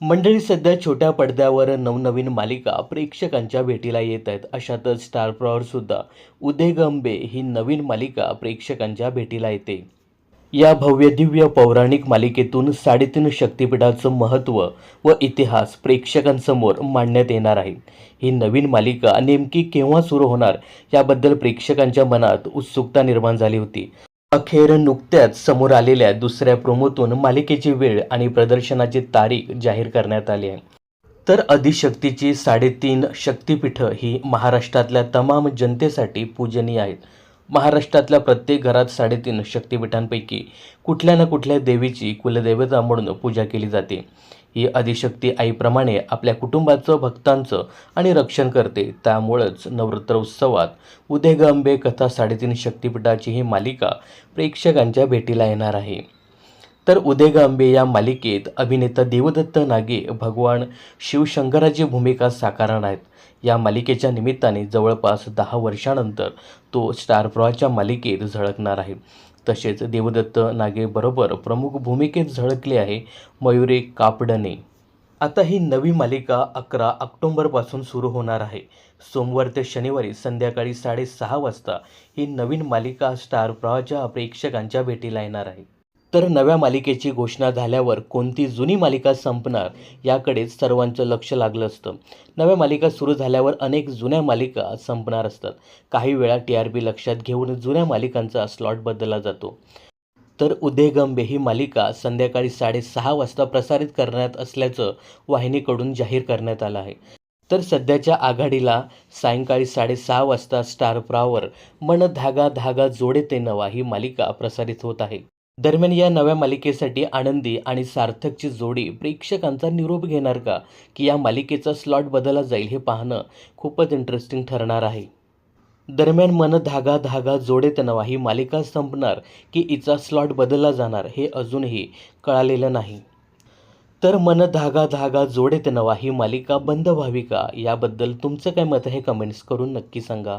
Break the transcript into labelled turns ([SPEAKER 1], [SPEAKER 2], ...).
[SPEAKER 1] मंडळी सध्या छोट्या पडद्यावर नवनवीन मालिका प्रेक्षकांच्या भेटीला येत आहेत. अशातच स्टार प्रॉवर सुद्धा उदेगंबे ही नवीन मालिका प्रेक्षकांच्या भेटीला येते. या भव्यदिव्य पौराणिक मालिकेतून साडेतीन शक्तिपीठाचं महत्त्व व इतिहास प्रेक्षकांसमोर मांडण्यात येणार आहे. ही नवीन मालिका नेमकी केव्हा सुरू होणार याबद्दल प्रेक्षकांच्या मनात उत्सुकता निर्माण झाली होती. अखेर नुकत्याच समोर आलेल्या दुसऱ्या प्रोमोतून मालिकेची वेळ आणि प्रदर्शनाची तारीख जाहीर करण्यात आली आहे. तर अधिशक्तीची साडेतीन शक्तीपीठं ही महाराष्ट्रातल्या तमाम जनतेसाठी पूजनीय आहेत. महाराष्ट्रातल्या प्रत्येक घरात साडेतीन शक्तिपीठांपैकी कुठल्या ना कुठल्या देवीची कुलदेवता म्हणून पूजा केली जाते. ही आदिशक्ती आईप्रमाणे आपल्या कुटुंबाचं भक्तांचं आणि रक्षण करते. त्यामुळंच नवरात्र उत्सवात उदय अंबे कथा साडेतीन शक्तिपीठाची ही मालिका प्रेक्षकांच्या भेटीला येणार आहे. तर उदय गांबे या मालिकेत अभिनेता देवदत्त नागे भगवान शिवशंकराची भूमिका साकारणार आहेत. या मालिकेच्या निमित्ताने जवळपास दहा वर्षानंतर तो स्टार प्रवाहच्या मालिकेत झळकणार आहे. तसेच देवदत्त नागेबरोबर प्रमुख भूमिकेत झळकले आहे मयुरी कापडणे. आता ही नवी मालिका अकरा ऑक्टोंबरपासून सुरू होणार आहे. सोमवार ते शनिवारी संध्याकाळी साडेसहा वाजता ही नवीन मालिका स्टार प्रवाच्या प्रेक्षकांच्या भेटीला येणार आहे. तर नव्या मालिकेची घोषणा झाल्यावर कोणती जुनी मालिका संपणार याकडेच सर्वांचं लक्ष लागलं असतं. नव्या मालिका सुरू झाल्यावर अनेक जुन्या मालिका संपणार असतात. काही वेळा टी आर पी लक्षात घेऊन जुन्या मालिकांचा स्लॉट बदलला जातो. तर उदयगंबे ही मालिका संध्याकाळी साडेसहा वाजता प्रसारित करण्यात असल्याचं वाहिनीकडून जाहीर करण्यात आलं आहे. तर सध्याच्या आघाडीला सायंकाळी साडेसहा वाजता स्टार प्रॉवर मन धागा धागा जोडे ते नवा ही मालिका प्रसारित होत आहे. दरम्यान या नव्या मालिकेसाठी आनंदी आणि सार्थकची जोडी प्रेक्षकांचा निरोप घेणार का? की या मालिकेचा स्लॉट बदलला जाईल हे पाहणं खूपच इंटरेस्टिंग ठरणार आहे. दरम्यान मन धागा धागा जोडेत नवा ही मालिका संपणार की हिचा स्लॉट बदलला जाणार हे अजूनही कळालेलं नाही. तर मन धागा धागा जोडेत नवा ही मालिका बंद व्हावी का? याबद्दल तुमचं काय मत आहे? कमेंट्स करून नक्की सांगा.